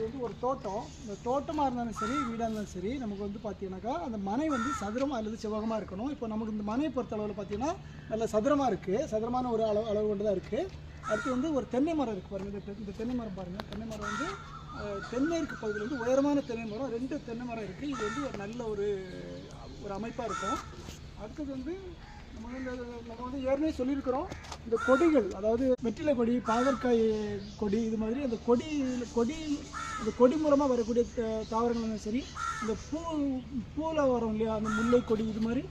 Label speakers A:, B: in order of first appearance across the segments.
A: இது வந்து ஒரு தோட்டம். இந்த தோட்டமாக இருந்தாலும் சரி வீடாக இருந்தாலும் சரி நமக்கு வந்து பார்த்தீங்கன்னாக்கா அந்த மனை வந்து சதுரமாக அல்லது செவ்வகமாக இருக்கணும். இப்போ நமக்கு இந்த மனையை பொறுத்த அளவில் பார்த்தீங்கன்னா நல்ல சதுரமாக இருக்குது சதுரமான ஒரு அளவு அளவு கொண்டு தான் இருக்குது அடுத்து வந்து ஒரு தென்னை மரம் இருக்குது பாருங்கள் இந்த இந்த தென்னை மரம் பாருங்கள் தென்னை மரம் வந்து தென்மேற்கு பகுதியில் வந்து உயரமான தென்னை மரம். ரெண்டு தென்னை மரம் இருக்குது இது வந்து ஒரு நல்ல ஒரு ஒரு அமைப்பாக இருக்கும். அடுத்தது வந்து நம்ம வந்து ஏற்கனவே சொல்லியிருக்கிறோம் இந்த கொடிகள் அதாவது வெற்றிலை கொடி பாகற்காய் கொடி இது மாதிரி அந்த கொடி கொடி அந்த கொடி மூலமாக வரக்கூடிய தாவரங்களும் தாவரங்கள் சரி இந்த பூ பூவில் வரும் இல்லையா அந்த முல்லை கொடி இது மாதிரி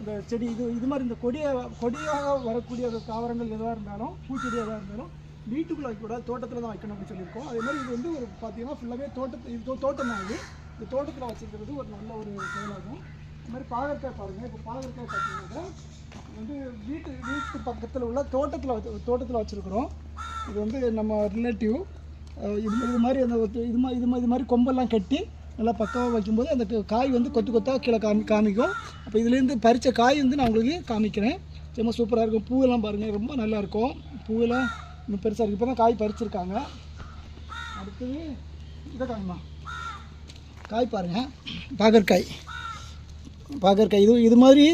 A: அந்த செடி இது இது மாதிரி இந்த கொடியை கொடியாக வரக்கூடிய அந்த தாவரங்கள் எதாக இருந்தாலும் பூச்செடியாக இருந்தாலும் வீட்டுக்குள்ளே வைக்கக்கூடாது தோட்டத்தில் தான் வைக்கணும் அப்படின்னு சொல்லியிருக்கோம். அதே மாதிரி இது வந்து ஒரு பார்த்தீங்கன்னா ஃபுல்லாகவே தோட்டத்து இது தோ- தோட்டம் தான் இது. இந்த தோட்டத்தில் வச்சுருக்கிறது ஒரு நல்ல ஒரு செயலாகும். இது மாதிரி பாகற்காய் பாருங்கள் இப்போ பாகற்காய் பார்த்தீங்கன்னா வந்து வீட்டு வீட்டு பக்கத்தில் உள்ள தோட்டத்தில் வச்சு தோட்டத்தில் வச்சுருக்குறோம். இது வந்து நம்ம ரிலேட்டிவ் இது இது மாதிரி அந்த ஒரு இது மாதிரி இது மாதிரி இது மாதிரி கொம்பெல்லாம் கட்டி நல்லா பக்காவாக வைக்கும்போது அந்த காய் வந்து கொத்து கொத்தாக கீழே காமி காமிக்கும். அப்போ இதுலேருந்து பறித்த காய் வந்து நான் உங்களுக்கு காமிக்கிறேன். ரொம்ப சூப்பராக இருக்கும். பூவெல்லாம் பாருங்கள் ரொம்ப நல்லா இருக்கும். பூவெல்லாம் இன்னும் பெருசாக இருக்குது இப்போ தான் காய் பறிச்சிருக்காங்க. அடுத்தது இதை காய்மா காய் பாருங்கள் பாகற்காய். பாகற்காய் இது இது மாதிரி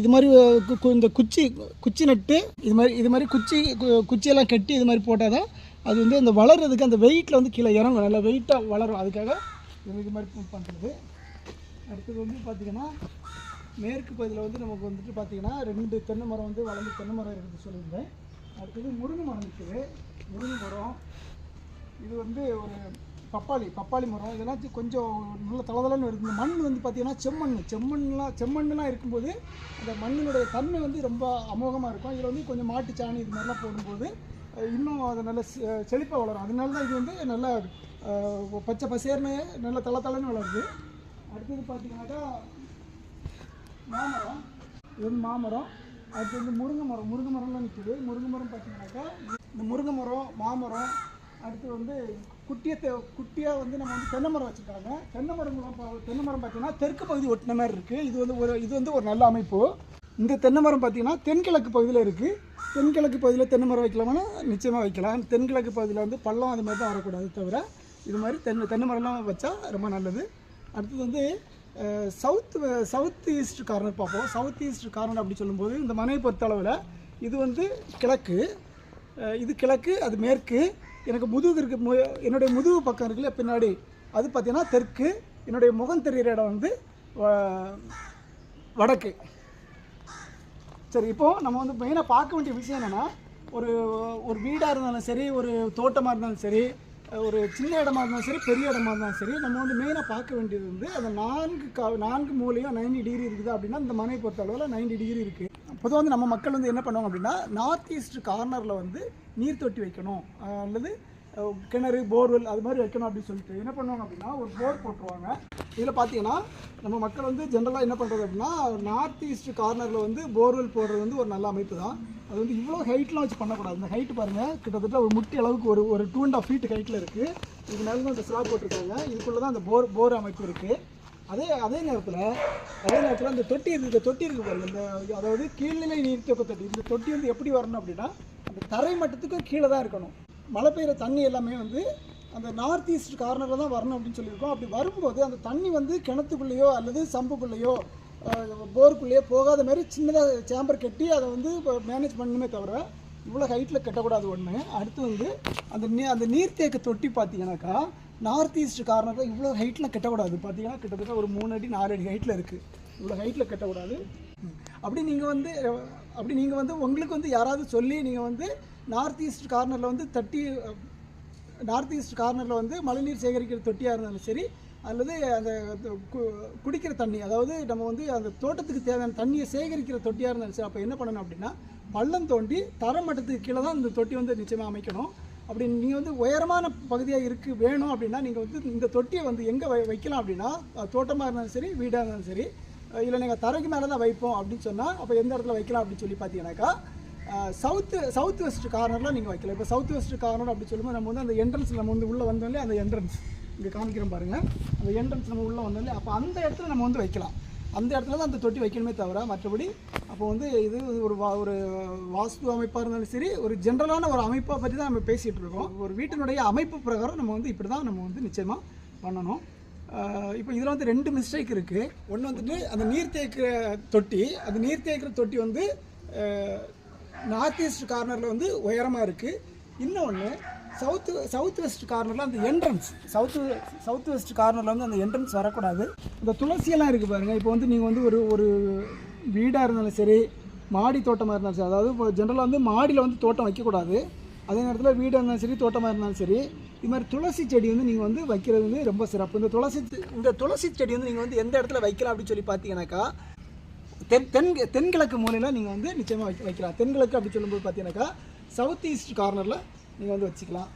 A: இது மாதிரி கு- கு- இந்த குச்சி குச்சி நட்டு இது மாதிரி இது மாதிரி குச்சி கு- குச்சியெல்லாம் கட்டி இது மாதிரி போட்டால் தான் அது வந்து அந்த வளர்கிறதுக்கு அந்த வெயிட்டில் வந்து கீழே இறங்கும். நல்லா வெயிட்டாக வளரும். அதுக்காக இது இது மாதிரி பண்ணுறது அடுத்தது வந்து பார்த்திங்கன்னா மேற்கு பகுதியில் வந்து நமக்கு வந்துட்டு பார்த்திங்கன்னா ரெண்டு தென்னை மரம் வந்து வளர்ந்து தென்னை மரம் இருக்குது சொல்லியிருந்தேன். அடுத்தது முருங்கை மரம் இருக்குது. முருங்கை மரம் இது வந்து ஒரு பப்பாளி பப்பாளி மரம் இதெல்லாம் கொஞ்சம் நல்ல தளதளன்னு இருக்குது இந்த மண் வந்து பார்த்தீங்கன்னா செம்மண் செம்மண்லாம் செம்மண்லாம் இருக்கும்போது அந்த மண்ணினுடைய தன்மை வந்து ரொம்ப அமோகமாக இருக்கும். இதில் வந்து கொஞ்சம் மாட்டு சாணி இது மாதிரிலாம் போடும்போது இன்னும் அது நல்ல செழிப்பாக வளரும். அதனால தான் இது வந்து நல்ல பச்சை பசேர்னு நல்ல தளத்தளன்னு வளருது. அடுத்தது பார்த்தீங்கன்னாக்கா மாமரம். இது வந்து மாமரம். அடுத்து வந்து முருங்கை மரம். முருங்கை மரம்லாம் நிற்குது முருங்கை மரம் பார்த்தீங்கன்னாக்கா இந்த முருங்கை மரம் மாமரம் அடுத்து வந்து குட்டியை தெ குட்டியாக வந்து நம்ம வந்து தென்னை மரம் வச்சுருக்காங்க. தென்னை மரம் தென்னை மரம் பார்த்தீங்கன்னா தெற்கு பகுதி ஒட்டின மாதிரி இருக்குது இது வந்து ஒரு இது வந்து ஒரு நல்ல அமைப்பு. இந்த தென்னை மரம் பார்த்தீங்கன்னா தென்கிழக்கு பகுதியில் இருக்குது தென்கிழக்கு பகுதியில் தென்னை மரம் வைக்கலாமா நிச்சயமாக வைக்கலாம். தென்கிழக்கு பகுதியில் வந்து பள்ளம் அது மாதிரி தான் வரக்கூடாது தவிர இது மாதிரி தென்னை தென்னை மரம்லாம் வச்சா ரொம்ப நல்லது. அடுத்தது வந்து சவுத் சவுத் ஈஸ்ட் கார்னர் பார்ப்போம். சவுத் ஈஸ்ட் கார்னர் அப்படி சொல்லும்போது இந்த மனையை பொறுத்தளவில் இது வந்து கிழக்கு. இது கிழக்கு அது மேற்கு. எனக்கு முதுகு இருக்கு. மு என்னுடைய முதுகு பக்கம் இருக்குல்ல பின்னாடி. அது பார்த்தீங்கன்னா தெற்கு. என்னுடைய முகம் தெரிகிற இடம் வந்து வ- வடக்கு. சரி இப்போது நம்ம வந்து மெயினாக பார்க்க வேண்டிய விஷயம் என்னென்னா ஒரு ஒரு வீடாக இருந்தாலும் சரி ஒரு தோட்டமாக இருந்தாலும் சரி ஒரு சின்ன இடமா இருந்தாலும் சரி பெரிய இடமா இருந்தாலும் சரி நம்ம வந்து மெயினாக பார்க்க வேண்டியது வந்து அந்த நான்கு கா நான்கு மூலையும் 90 டிகிரி இருக்குது அப்படின்னா இந்த மனை பொறுத்த அளவில் நைன்டி டிகிரி இருக்குது பொதுவாக வந்து நம்ம மக்கள் வந்து என்ன பண்ணுவாங்க அப்படின்னா நார்த் ஈஸ்ட் கார்னரில் வந்து நீர் தொட்டி வைக்கணும் அல்லது கிணறு போர்வெல் அது மாதிரி வைக்கணும் அப்படின்னு சொல்லிட்டு என்ன பண்ணுவாங்க அப்படின்னா ஒரு போர் போட்டுருவாங்க. இதில் பார்த்தீங்கன்னா நம்ம மக்கள் வந்து ஜென்ரலாக என்ன பண்ணுறது அப்படின்னா நார்த் ஈஸ்ட் கார்னரில் வந்து போர்வெல் போடுறது வந்து ஒரு நல்ல அமைப்பு தான் அது வந்து இவ்வளோ ஹைட்லாம் வச்சு பண்ணக்கூடாது. இந்த ஹைட் பாருங்கள் கிட்டத்தட்ட ஒரு முட்டி அளவுக்கு ஒரு ஒரு டூ அண்ட் ஆஃப் ஃபீட் ஹைட்டில் இருக்குது இது மேலே தான் ஸ்லாப் போட்டிருக்காங்க. இதுக்குள்ளே தான் அந்த போர் போர் அமைப்பு இருக்குது அதே அதே நேரத்தில் அதே நேரத்தில் அந்த தொட்டி இந்த தொட்டி இருக்குது பாருங்க. இந்த அதாவது கீழ்நிலை நீர்த்தொக்க தொட்டி இந்த தொட்டி வந்து எப்படி வரணும் அப்படின்னா அந்த தரை மட்டத்துக்கும் கீழே தான் இருக்கணும். மழை பெய்கிற தண்ணி எல்லாமே வந்து அந்த நார்த் ஈஸ்ட் கார்னரில் தான் வரணும் அப்படின்னு சொல்லியிருக்கோம். அப்படி வரும்போது அந்த தண்ணி வந்து கிணத்துக்குள்ளேயோ அல்லது சம்புக்குள்ளேயோ போருக்குள்ளேயோ போகாத மாதிரி சின்னதாக சேம்பர் கட்டி அதை வந்து மேனேஜ் பண்ணணுமே தவிர இவ்வளோ ஹைட்டில் கட்டக்கூடாது ஒன்று அடுத்து வந்து அந்த நீ அந்த நீர்த்தேக்க தொட்டி பார்த்தீங்கன்னாக்கா நார்த் ஈஸ்ட் கார்னரில் இவ்வளோ ஹைட்டில் கட்டக்கூடாது. பார்த்தீங்கன்னா கிட்டத்தட்ட ஒரு மூணு அடி நாலு அடி ஹைட்டில் இருக்குது இவ்வளோ ஹைட்டில் கட்டக்கூடாது. அப்படி நீங்கள் வந்து அப்படி நீங்கள் வந்து உங்களுக்கு வந்து யாராவது சொல்லி நீங்கள் வந்து நார்த் ஈஸ்ட் கார்னரில் வந்து தட்டி நார்த் ஈஸ்ட் கார்னரில் வந்து மழைநீர் சேகரிக்கிற தொட்டியாக இருந்தாலும் சரி அல்லது அந்த கு- குடிக்கிற தண்ணி அதாவது நம்ம வந்து அந்த தோட்டத்துக்கு தேவையான தண்ணியை சேகரிக்கிற தொட்டியாக இருந்தாலும் சரி அப்போ என்ன பண்ணணும் அப்படின்னா பள்ளம் தோண்டி தரமட்டத்துக்கு கீழே தான் இந்த தொட்டி வந்து நிச்சயமாக அமைக்கணும். அப்படி நீங்கள் வந்து உயரமான பகுதியாக இருக்குது வேணும் அப்படின்னா நீங்கள் வந்து இந்த தொட்டியை வந்து எங்கே வை வைக்கலாம் அப்படின்னா தோட்டமாக இருந்தாலும் சரி வீடாக இருந்தாலும் சரி இல்லை நீங்கள் தரைக்கு மேலே தான் வைப்போம் அப்படின்னு சொன்னால் அப்போ எந்த இடத்துல வைக்கலாம் அப்படின்னு சொல்லி பார்த்தீங்கன்னாக்கா சவுத்து சவுத் வெஸ்ட் கார்னரில் நீங்கள் வைக்கலாம் இப்போ சவுத் வெஸ்ட் கார்னர் அப்படி சொல்லும்போது நம்ம வந்து அந்த என்ட்ரன்ஸ் நம்ம வந்து உள்ளே வந்தோம்லே அந்த என்ட்ரன்ஸ் இங்கே காமிக்கிறோம் பாருங்கள் அந்த என்ட்ரன்ஸ் நம்ம உள்ளே வந்தோம்லே அப்போ அந்த இடத்துல நம்ம வந்து வைக்கலாம். அந்த இடத்துல தான் அந்த தொட்டி வைக்கணுமே தவிர மற்றபடி அப்போ வந்து இது ஒரு வா ஒரு வாஸ்து அமைப்பாக இருந்தாலும் சரி ஒரு ஜென்ரலான ஒரு அமைப்பை பற்றி தான் நம்ம பேசிகிட்டு இருக்கோம். ஒரு வீட்டினுடைய அமைப்பு பிரகாரம் நம்ம வந்து இப்படி தான் நம்ம வந்து நிச்சயமாக பண்ணணும். இப்போ இதில் வந்து ரெண்டு மிஸ்டேக் இருக்குது ஒன்று வந்துட்டு அந்த நீர் தேக்கிற தொட்டி அந்த நீர் தேக்கிற தொட்டி வந்து நார்த் ஈஸ்ட் கார்னரில் வந்து உயரமாக இருக்குது இன்னொன்று சவுத்து சவுத் வெஸ்ட் கார்னரில் அந்த என்ட்ரன்ஸ் சவுத்து சவுத் வெஸ்ட் கார்னரில் வந்து அந்த என்ட்ரன்ஸ் வரக்கூடாது. இந்த துளசியெல்லாம் இருக்குது பாருங்கள் இப்போ வந்து நீங்கள் வந்து ஒரு ஒரு வீடாக இருந்தாலும் சரி மாடி தோட்டமாக இருந்தாலும் சரி அதாவது இப்போ ஜென்ரலாக வந்து மாடியில் வந்து தோட்டம் வைக்கக்கூடாது. அதே நேரத்தில் வீடாக இருந்தாலும் சரி தோட்டமாக இருந்தாலும் சரி இது மாதிரி துளசி செடி வந்து நீங்கள் வந்து வைக்கிறது வந்து ரொம்ப சிறப்பு. இந்த துளசி இந்த துளசி செடி வந்து நீங்கள் வந்து எந்த இடத்துல வைக்கலாம் அப்படின்னு சொல்லி பார்த்தீங்கன்னாக்கா தென் தென் தென்கிழக்கு மூலையில் நீங்கள் வந்து நிச்சயமாக வைக்கலாம். தென்கிழக்கு அப்படி சொல்லும்போது பார்த்தீங்கன்னாக்கா சவுத் ஈஸ்ட் கார்னரில் நீங்கள் வந்து வச்சுக்கலாம்.